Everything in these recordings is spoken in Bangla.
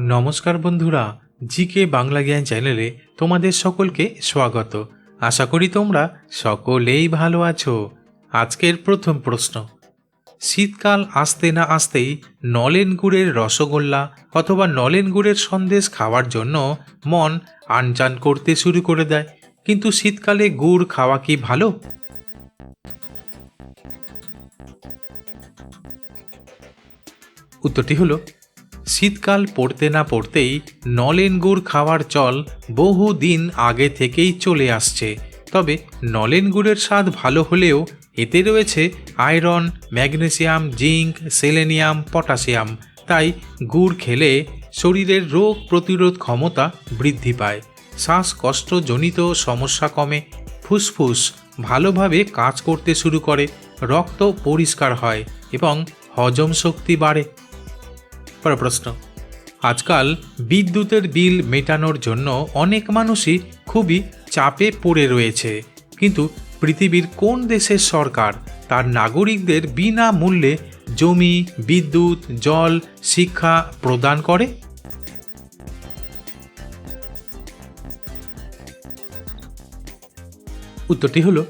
নমস্কার বন্ধুরা, জিকে বাংলা জ্ঞান চ্যানেলে তোমাদের সকলকে স্বাগত। আশা করি তোমরা সকলেই ভালো আছো। আজকের প্রথম প্রশ্ন। শীতকাল আসতে না আসতেই নলেন গুড়ের রসগোল্লা অথবা নলেন গুড়ের সন্দেশ খাওয়ার জন্য মন আনচান করতে শুরু করে দেয়। কিন্তু শীতকালে গুড় খাওয়া কি ভালো? উত্তরটি হলো শীতকাল পড়তে না পড়তেই নলেন গুড় খাওয়ার চল বহু দিন আগে থেকেই চলে আসছে। তবে নলেন গুড়ের স্বাদ ভালো হলেও এতে রয়েছে iron, magnesium, zinc, selenium, potassium. তাই গুড় খেলে শরীরের রোগ প্রতিরোধ ক্ষমতা বৃদ্ধি পায়। শ্বাসকষ্টজনিত সমস্যা কমে, ফুসফুস ভালোভাবে কাজ করতে শুরু করে, রক্ত পরিষ্কার হয় এবং হজম শক্তি বাড়ে। পরের প্রশ্ন। আজকাল বিদ্যুতের বিল মেটানোর জন্য অনেক মানুষই খুবই চাপে পড়ে রয়েছে। কিন্তু পৃথিবীর কোন দেশের সরকার তার নাগরিকদের বিনামূল্যে জমি, বিদ্যুৎ, জল, শিক্ষা প্রদান করে? উত্তরটি হলো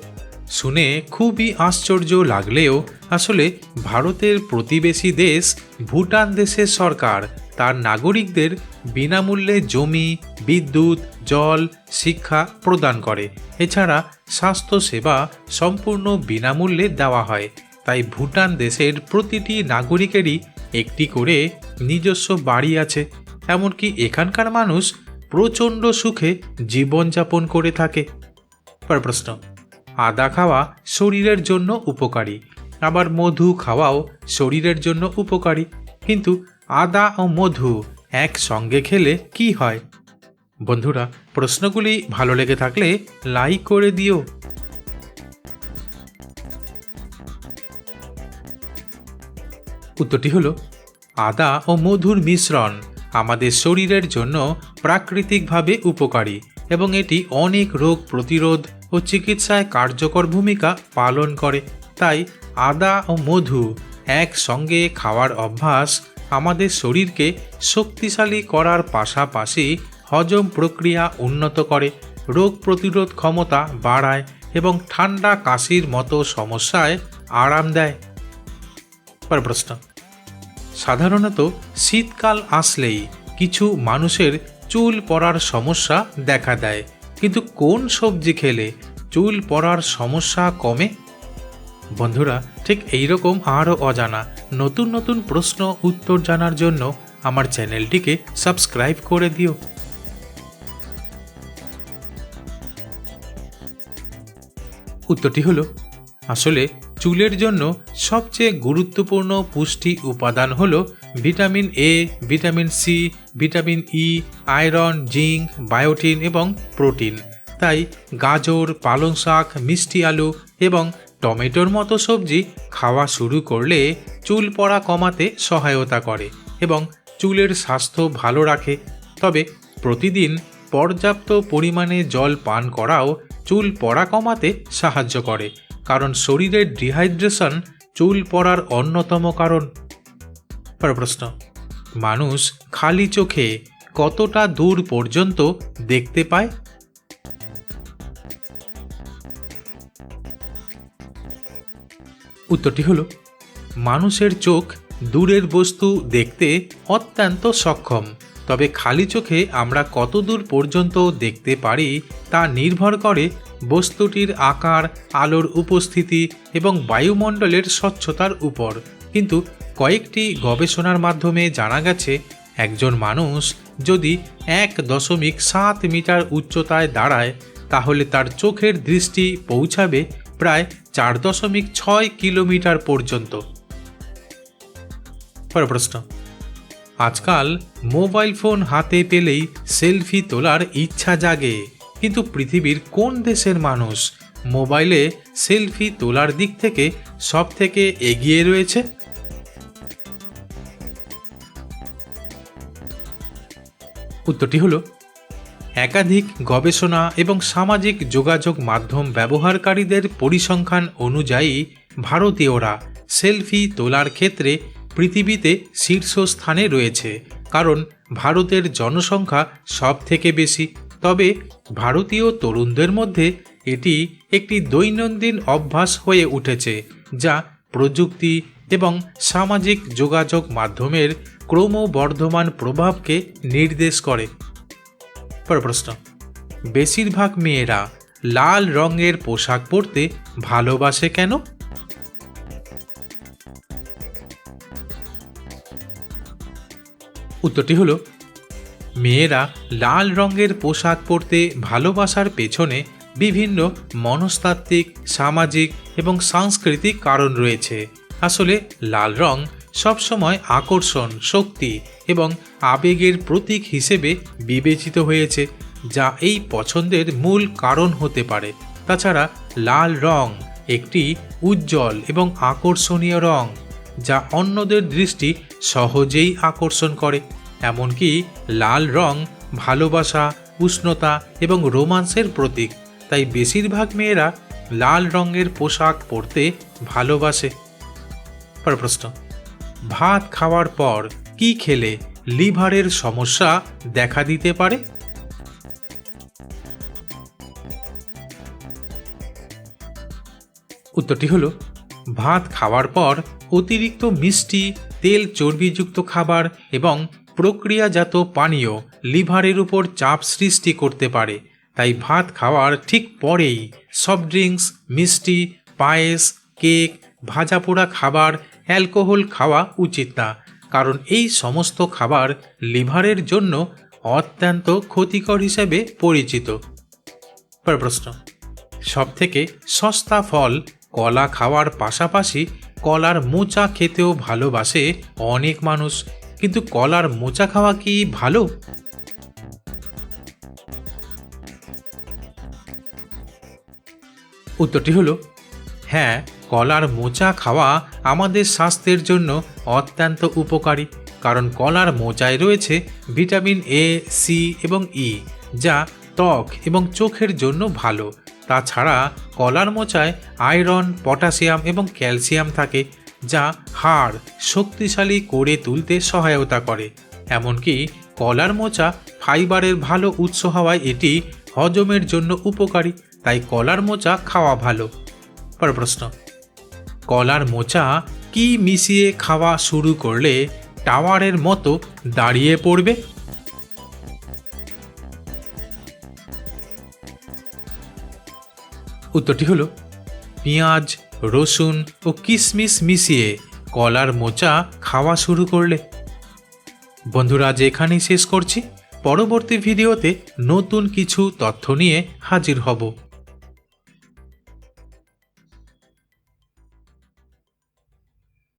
শুনে খুবই আশ্চর্য লাগলেও আসলে ভারতের প্রতিবেশী দেশ ভুটান দেশের সরকার, তার নাগরিকদের বিনামূল্যে জমি, বিদ্যুৎ, জল, শিক্ষা প্রদান করে। এছাড়া স্বাস্থ্যসেবা সম্পূর্ণ বিনামূল্যে দেওয়া হয়। তাই ভুটান দেশের প্রতিটি নাগরিকেরই একটি করে নিজস্ব বাড়ি আছে। এমনকি এখানকার মানুষ প্রচণ্ড সুখে জীবনযাপন করে থাকে। পরের প্রশ্ন। আদা খাওয়া শরীরের জন্য উপকারী। আবার মধু খাওয়াও শরীরের জন্য উপকারী। কিন্তু আদা ও মধু একসঙ্গে খেলে কি হয়? বন্ধুরা, প্রশ্নগুলি ভালো লেগে থাকলে লাইক করে দিও। উত্তরটি হলো, আদা ও মধুর মিশ্রণ আমাদের শরীরের জন্য প্রাকৃতিকভাবে উপকারী এবং এটি অনেক রোগ প্রতিরোধ ও চিকিৎসায় কার্যকর ভূমিকা পালন করে। তাই আদা ও মধু একসঙ্গে খাওয়ার অভ্যাস আমাদের শরীরকে শক্তিশালী করার পাশাপাশি হজম প্রক্রিয়া উন্নত করে, রোগ প্রতিরোধ ক্ষমতা বাড়ায় এবং ঠান্ডা কাশির মতো সমস্যায় আরাম দেয়। পরের প্রশ্ন, সাধারণত শীতকাল আসলেই কিছু মানুষের চুল পড়ার সমস্যা দেখা দেয়। কিন্তু কোন সবজি খেলে চুল পড়ার সমস্যা কমে? বন্ধুরা, ঠিক এই রকম আরও অজানা নতুন নতুন প্রশ্ন উত্তর জানার জন্য আমার চ্যানেলটিকে সাবস্ক্রাইব করে দিও। উত্তরটি হলো, আসলে চুলের জন্য সবচেয়ে গুরুত্বপূর্ণ পুষ্টি উপাদান হল vitamin A vitamin C vitamin E iron, zinc, biotin এবং প্রোটিন। তাই গাজর, পালং শাক, মিষ্টি আলু এবং টমেটোর মতো সবজি খাওয়া শুরু করলে চুল পড়া কমাতে সহায়তা করে এবং চুলের স্বাস্থ্য ভালো রাখে। তবে প্রতিদিন পর্যাপ্ত পরিমাণে জল পান করাও চুল পড়া কমাতে সাহায্য করে, কারণ শরীরের ডিহাইড্রেশন চুল পড়ার অন্যতম কারণ। প্রশ্ন। মানুষ খালি চোখে কতটা দূর পর্যন্ত দেখতে পায়? উত্তরটি হলো, মানুষের চোখ দূরের বস্তু দেখতে অত্যন্ত সক্ষম। তবে খালি চোখে আমরা কত দূর পর্যন্ত দেখতে পারি তা নির্ভর করে বস্তুটির আকার, আলোর উপস্থিতি এবং বায়ুমণ্ডলের স্বচ্ছতার উপর। কিন্তু কয়েকটি গবেষণার মাধ্যমে জানা গেছে, একজন মানুষ যদি এক দশমিক সাত মিটার উচ্চতায় দাঁড়ায়, তাহলে তার চোখের দৃষ্টি পৌঁছাবে প্রায় চার দশমিক ছয় কিলোমিটার পর্যন্ত। প্রশ্ন। আজকাল মোবাইল ফোন হাতে পেলেই সেলফি তোলার ইচ্ছা জাগে, কিন্তু পৃথিবীর কোন দেশের মানুষ মোবাইলে সেলফি তোলার দিক থেকে সব থেকে এগিয়ে রয়েছে? উত্তরটি হলো, একাধিক গবেষণা এবং সামাজিক যোগাযোগ মাধ্যম ব্যবহারকারীদের পরিসংখ্যান অনুযায়ী ভারতীয়রা সেলফি তোলার ক্ষেত্রে পৃথিবীতে শীর্ষস্থানে রয়েছে, কারণ ভারতের জনসংখ্যা সব থেকে বেশি। তবে ভারতীয় তরুণদের মধ্যে এটি একটি দৈনন্দিন অভ্যাস হয়ে উঠেছে, যা প্রযুক্তি এবং সামাজিক যোগাযোগ মাধ্যমের ক্রমবর্ধমান প্রভাবকে নির্দেশ করে। পরের প্রশ্ন, বেশিরভাগ মেয়েরা লাল রঙের পোশাক পরতে ভালোবাসে কেন? উত্তরটি হলো, মেয়েরা লাল রঙের পোশাক পরতে ভালোবাসার পেছনে বিভিন্ন মনস্তাত্ত্বিক, সামাজিক এবং সাংস্কৃতিক কারণ রয়েছে। আসলে লাল রং সবসময় আকর্ষণ, শক্তি এবং আবেগের প্রতীক হিসেবে বিবেচিত হয়েছে, যা এই পছন্দের মূল কারণ হতে পারে। তাছাড়া লাল রং একটি উজ্জ্বল এবং আকর্ষণীয় রং, যা অন্যদের দৃষ্টি সহজেই আকর্ষণ করে। এমনকি লাল রং ভালোবাসা, উষ্ণতা এবং রোমান্সের প্রতীক, তাই বেশিরভাগ মেয়েরা লাল রঙের পোশাক পরতে ভালোবাসে। পরের প্রশ্ন। ভাত খাওয়ার পর কি খেলে লিভারের সমস্যা দেখা দিতে পারে? উত্তরটি হলো, ভাত খাওয়ার পর অতিরিক্ত মিষ্টি, তেল চর্বিযুক্ত খাবার এবং প্রক্রিয়াজাত পানীয় লিভারের উপর চাপ সৃষ্টি করতে পারে। তাই ভাত খাওয়ার ঠিক পরেই সফট ড্রিঙ্কস, মিষ্টি, পায়েস, কেক ভাজা পোড়া খাবার, অ্যালকোহল খাওয়া উচিত না। কারণ এই সমস্ত খাবার লিভারের জন্য অত্যন্ত ক্ষতিকর হিসেবে পরিচিত। প্রশ্ন সবথেকে সস্তা ফল কলা খাওয়ার পাশাপাশি কলার মোচা খেতেও ভালোবাসে অনেক মানুষ। কিন্তু কলার মোচা খাওয়া কি ভালো? উত্তরটি হলো হ্যাঁ কলার মোচা খাওয়া আমাদের স্বাস্থ্যের জন্য অত্যন্ত উপকারী, কারণ কলার মোচায় রয়েছে ভিটামিন এ সি এবং ই যা ত্বক এবং চোখের জন্য ভালো। তাছাড়া কলার মোচায় আয়রন, পটাশিয়াম এবং ক্যালসিয়াম থাকে, যা হাড় শক্তিশালী করে তুলতে সহায়তা করে। এমনকি কলার মোচা ফাইবারের ভালো উৎস হওয়ায় এটি হজমের জন্য উপকারী, তাই কলার মোচা খাওয়া ভালো। পর প্রশ্ন। কলার মোচা কি মিশিয়ে খাওয়া শুরু করলে টাওয়ারের মতো দাঁড়িয়ে পড়বে? উত্তরটি হলো, পেঁয়াজ, রসুন ও কিশমিশ মিশিয়ে কলার মোচা খাওয়া শুরু করলে। বন্ধুরা, আজ এখানেই শেষ করছি। পরবর্তী ভিডিওতে নতুন কিছু তথ্য নিয়ে হাজির হব।